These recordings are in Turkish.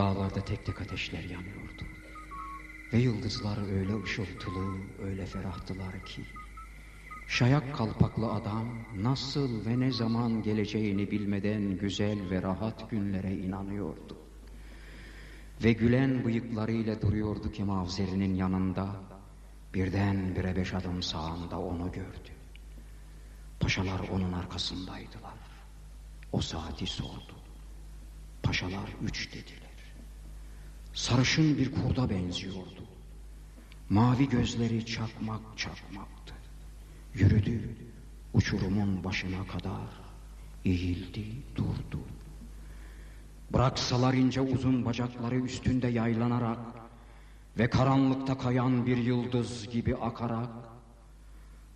Dağlarda tek tek ateşler yanıyordu. Ve yıldızlar öyle ışıltılı, öyle ferahtılar ki. Şayak kalpaklı adam nasıl ve ne zaman geleceğini bilmeden güzel ve rahat günlere inanıyordu. Ve gülen bıyıklarıyla duruyordu ki mavzerinin yanında. Birden bire beş adım sağında onu gördü. Paşalar onun arkasındaydılar. O saati sordu. Paşalar üç dediler. Sarışın bir kurda benziyordu. Mavi gözleri çakmak çakmaktı. Yürüdü uçurumun başına kadar. Eğildi durdu. Bıraksalar ince uzun bacakları üstünde yaylanarak ve karanlıkta kayan bir yıldız gibi akarak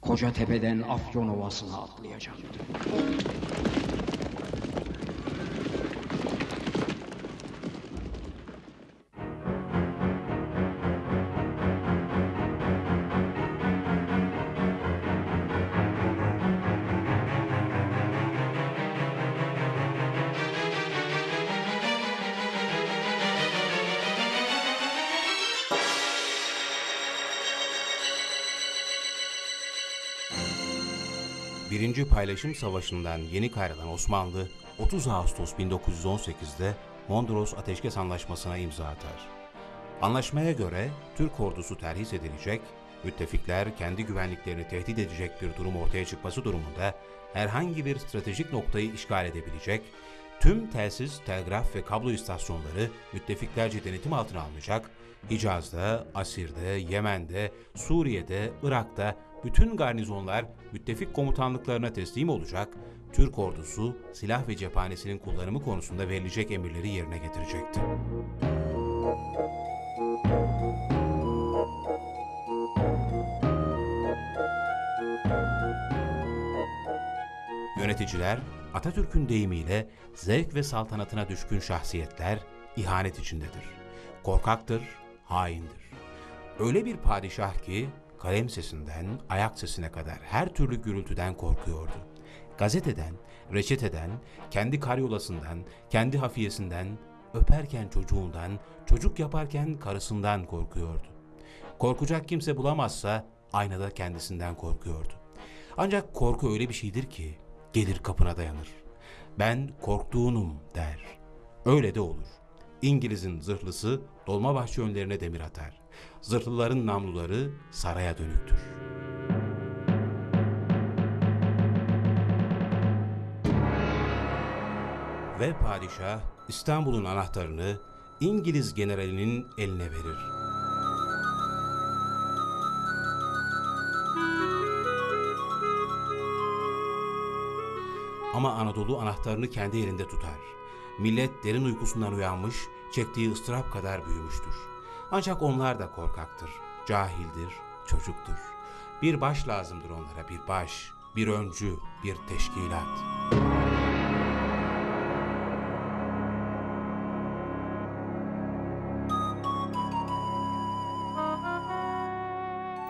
koca tepeden Afyon Ovası'na atlayacaktı. Birinci Paylaşım Savaşı'ndan yeni kayrılan Osmanlı, 30 Ağustos 1918'de Mondros Ateşkes Anlaşması'na imza atar. Anlaşmaya göre Türk ordusu terhis edilecek, müttefikler kendi güvenliklerini tehdit edecek bir durum ortaya çıkması durumunda herhangi bir stratejik noktayı işgal edebilecek, tüm telsiz, telgraf ve kablo istasyonları müttefiklerce denetim altına alınacak, Hicaz'da, Asir'de, Yemen'de, Suriye'de, Irak'ta bütün garnizonlar müttefik komutanlıklarına teslim olacak, Türk ordusu silah ve cephanesinin kullanımı konusunda verilecek emirleri yerine getirecekti. Yöneticiler, Atatürk'ün deyimiyle zevk ve saltanatına düşkün şahsiyetler ihanet içindedir. Korkaktır, haindir. Öyle bir padişah ki kalem sesinden ayak sesine kadar her türlü gürültüden korkuyordu. Gazeteden, reçeteden, kendi karyolasından, kendi hafiyesinden, öperken çocuğundan, çocuk yaparken karısından korkuyordu. Korkacak kimse bulamazsa aynada kendisinden korkuyordu. Ancak korku öyle bir şeydir ki gelir kapına dayanır. Ben korktuğunum der. Öyle de olur. İngiliz'in zırhlısı Dolmabahçe önlerine demir atar. Zırhlıların namluları saraya dönüktür. Ve padişah İstanbul'un anahtarını İngiliz generalinin eline verir. Ama Anadolu anahtarını kendi elinde tutar. Millet derin uykusundan uyanmış, çektiği ıstırap kadar büyümüştür. Ancak onlar da korkaktır, cahildir, çocuktur. Bir baş lazımdır onlara, bir baş, bir öncü, bir teşkilat.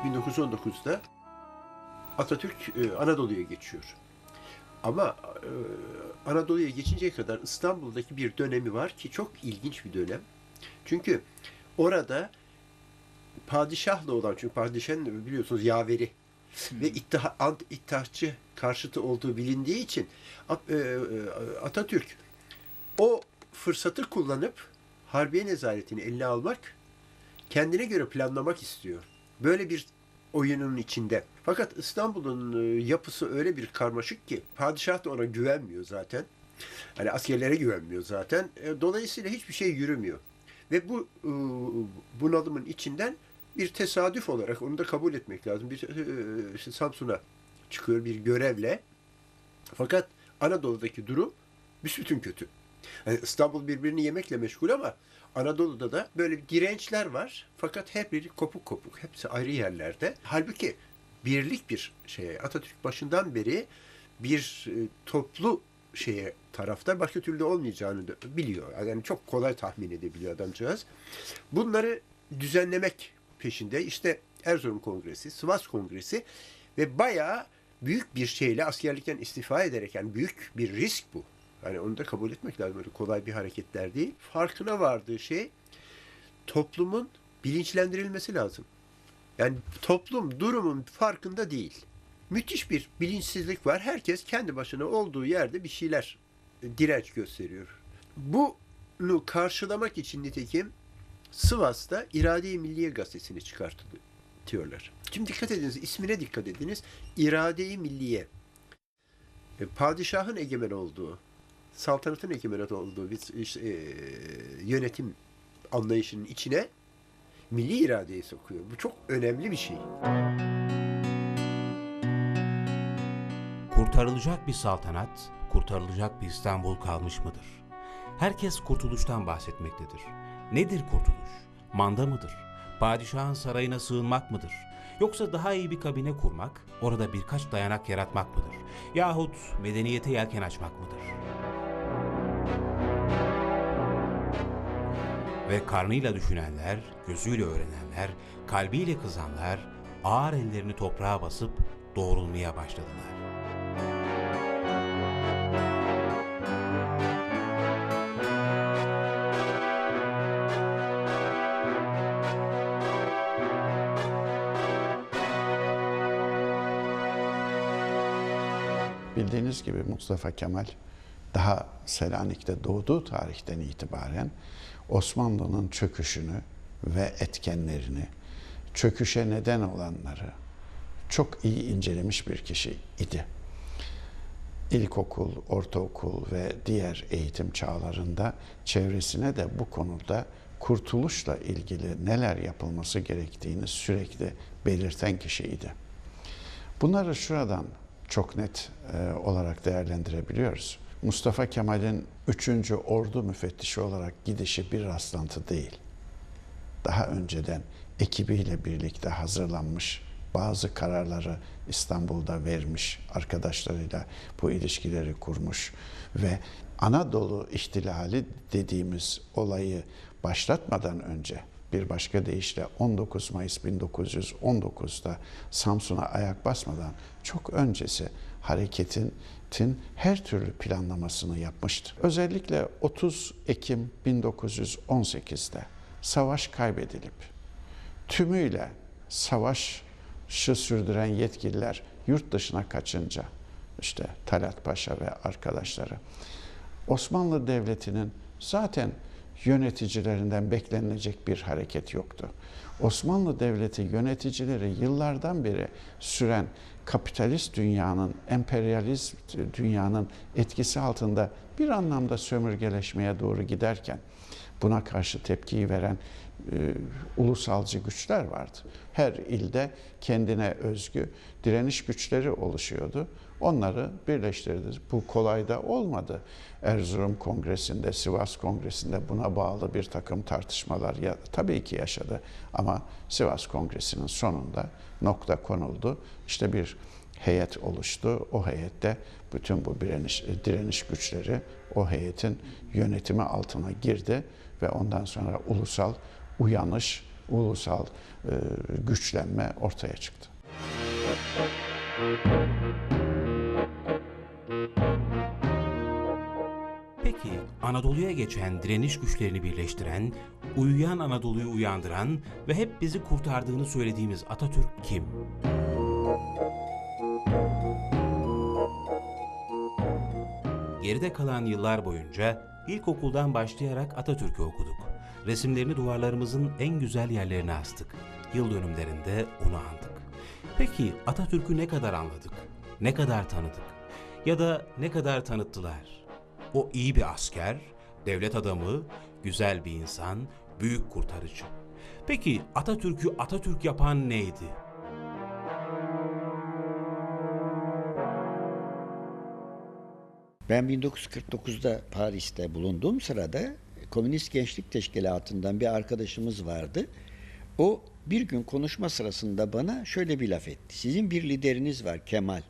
...1919'da Atatürk e, Anadolu'ya geçiyor. Ama e, Anadolu'ya geçinceye kadar İstanbul'daki bir dönemi var ki çok ilginç bir dönem. Çünkü orada padişahla olan, çünkü padişahın biliyorsunuz yaveri ve ittihar, ant ittihatçı karşıtı olduğu bilindiği için e, e, Atatürk o fırsatı kullanıp Harbiye nezaretini eline almak, kendine göre planlamak istiyor. Böyle bir oyunun içinde. Fakat İstanbul'un e, yapısı öyle bir karmaşık ki padişah da ona güvenmiyor zaten. Hani askerlere güvenmiyor zaten. Dolayısıyla hiçbir şey yürümüyor. Ve bu e, bunalımın içinden bir tesadüf olarak onu da kabul etmek lazım. Bir e, işte Samsun'a çıkıyor bir görevle. Fakat Anadolu'daki durum büsbütün kötü. Yani İstanbul birbirini yemekle meşgul ama Anadolu'da da böyle dirençler var. Fakat hep biri kopuk kopuk. Hepsi ayrı yerlerde. Halbuki birlik bir şeye Atatürk başından beri bir e, toplu şeye tarafta başka türlü olmayacağını biliyor. Yani çok kolay tahmin edebiliyor adamcağız. Bunları düzenlemek peşinde işte Erzurum Kongresi, Sivas Kongresi ve bayağı büyük bir şeyle askerlikten istifa ederek yani büyük bir risk bu. Yani onu da kabul etmek lazım. Öyle kolay bir hareketler değil. Farkına vardığı şey toplumun bilinçlendirilmesi lazım. Yani toplum durumun farkında değil. Müthiş bir bilinçsizlik var. Herkes kendi başına olduğu yerde bir şeyler direnç gösteriyor. Bunu karşılamak için nitekim Sivas'ta İrade-i Milliye gazetesini çıkartıyorlar. Şimdi dikkat ediniz, ismine dikkat ediniz. İrade-i Milliye. E, Padişahın egemen olduğu, saltanatın egemen olduğu bir işte, e, yönetim anlayışının içine milli iradeyi sokuyor. Bu çok önemli bir şey. Kurtarılacak bir saltanat, kurtarılacak bir İstanbul kalmış mıdır? Herkes kurtuluştan bahsetmektedir. Nedir kurtuluş? Manda mıdır? Padişahın sarayına sığınmak mıdır? Yoksa daha iyi bir kabine kurmak, orada birkaç dayanak yaratmak mıdır? Yahut medeniyete yelken açmak mıdır? Ve karnıyla düşünenler, gözüyle öğrenenler, kalbiyle kızanlar, ağır ellerini toprağa basıp doğrulmaya başladılar. Bildiğiniz gibi Mustafa Kemal daha Selanik'te doğduğu tarihten itibaren Osmanlı'nın çöküşünü ve etkenlerini, çöküşe neden olanları çok iyi incelemiş bir kişi idi. İlkokul, ortaokul ve diğer eğitim çağlarında çevresine de bu konuda kurtuluşla ilgili neler yapılması gerektiğini sürekli belirten kişiydi. Bunları şuradan çok net e, olarak değerlendirebiliyoruz. Mustafa Kemal'in 3. Ordu müfettişi olarak gidişi bir rastlantı değil. Daha önceden ekibiyle birlikte hazırlanmış bazı kararları İstanbul'da vermiş, arkadaşlarıyla bu ilişkileri kurmuş ve Anadolu ihtilali dediğimiz olayı başlatmadan önce bir başka deyişle 19 Mayıs 1919'da Samsun'a ayak basmadan çok öncesi hareketin tin her türlü planlamasını yapmıştı. Özellikle 30 Ekim 1918'de savaş kaybedilip tümüyle savaşı sürdüren yetkililer yurt dışına kaçınca işte Talat Paşa ve arkadaşları Osmanlı Devleti'nin zaten yöneticilerinden beklenilecek bir hareket yoktu. Osmanlı Devleti yöneticileri yıllardan beri süren kapitalist dünyanın, emperyalist dünyanın etkisi altında bir anlamda sömürgeleşmeye doğru giderken buna karşı tepkiyi veren e, ulusalcı güçler vardı. Her ilde kendine özgü direniş güçleri oluşuyordu. Onları birleştirdi. Bu kolay da olmadı. Erzurum Kongresi'nde, Sivas Kongresi'nde buna bağlı bir takım tartışmalar ya, tabii ki yaşadı. Ama Sivas Kongresi'nin sonunda nokta konuldu. İşte bir heyet oluştu. O heyette bütün bu direniş, direniş güçleri o heyetin yönetimi altına girdi ve ondan sonra ulusal uyanış, ulusal e, güçlenme ortaya çıktı. Peki Anadolu'ya geçen direniş güçlerini birleştiren, uyuyan Anadolu'yu uyandıran ve hep bizi kurtardığını söylediğimiz Atatürk kim? Geride kalan yıllar boyunca ilkokuldan başlayarak Atatürk'ü okuduk. Resimlerini duvarlarımızın en güzel yerlerine astık. Yıl dönümlerinde onu andık. Peki Atatürk'ü ne kadar anladık? Ne kadar tanıdık? Ya da ne kadar tanıttılar? O iyi bir asker, devlet adamı, güzel bir insan, büyük kurtarıcı. Peki Atatürk'ü Atatürk yapan neydi? Ben 1949'da Paris'te bulunduğum sırada Komünist Gençlik Teşkilatı'ndan bir arkadaşımız vardı. O bir gün konuşma sırasında bana şöyle bir laf etti. Sizin bir lideriniz var Kemal.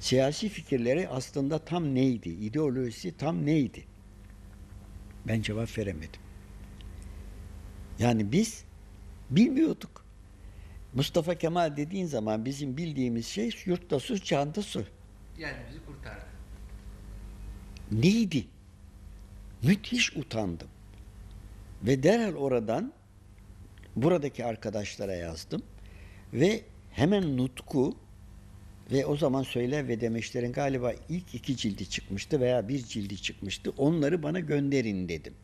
Siyasi fikirleri aslında tam neydi? İdeolojisi tam neydi? Ben cevap veremedim. Yani biz bilmiyorduk. Mustafa Kemal dediğin zaman bizim bildiğimiz şey yurtta su, çanta su. Yani bizi kurtardı. neydi? Müthiş utandım. Ve derhal oradan buradaki arkadaşlara yazdım ve hemen Nutku ve o zaman Söyler ve Demeçler'in galiba ilk iki cildi çıkmıştı veya bir cildi çıkmıştı. Onları bana gönderin dedim.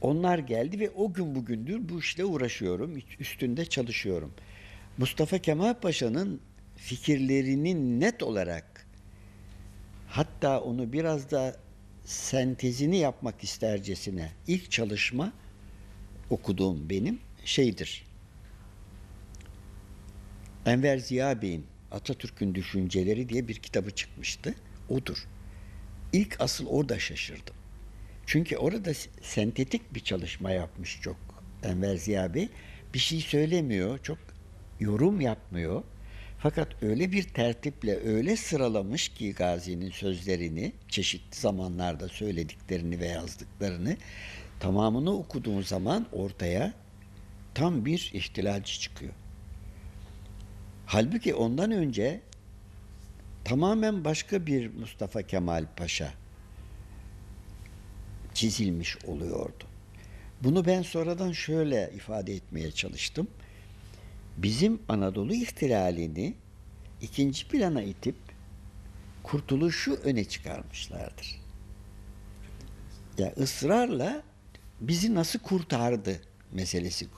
Onlar geldi ve o gün bugündür bu işle uğraşıyorum, üstünde çalışıyorum. Mustafa Kemal Paşa'nın fikirlerinin net olarak hatta onu biraz da sentezini yapmak istercesine ilk çalışma okuduğum benim şeydir. Enver Ziya Bey'in Atatürk'ün Düşünceleri diye bir kitabı çıkmıştı. Odur. İlk asıl orada şaşırdım. Çünkü orada sentetik bir çalışma yapmış çok Enver Ziya Bey. Bir şey söylemiyor, çok yorum yapmıyor. Fakat öyle bir tertiple öyle sıralamış ki Gazi'nin sözlerini, çeşitli zamanlarda söylediklerini ve yazdıklarını tamamını okuduğun zaman ortaya tam bir ihtilalci çıkıyor. Halbuki ondan önce tamamen başka bir Mustafa Kemal Paşa çizilmiş oluyordu. Bunu ben sonradan şöyle ifade etmeye çalıştım. Bizim Anadolu ihtilalini ikinci plana itip kurtuluşu öne çıkarmışlardır. Ya ısrarla bizi nasıl kurtardı meselesi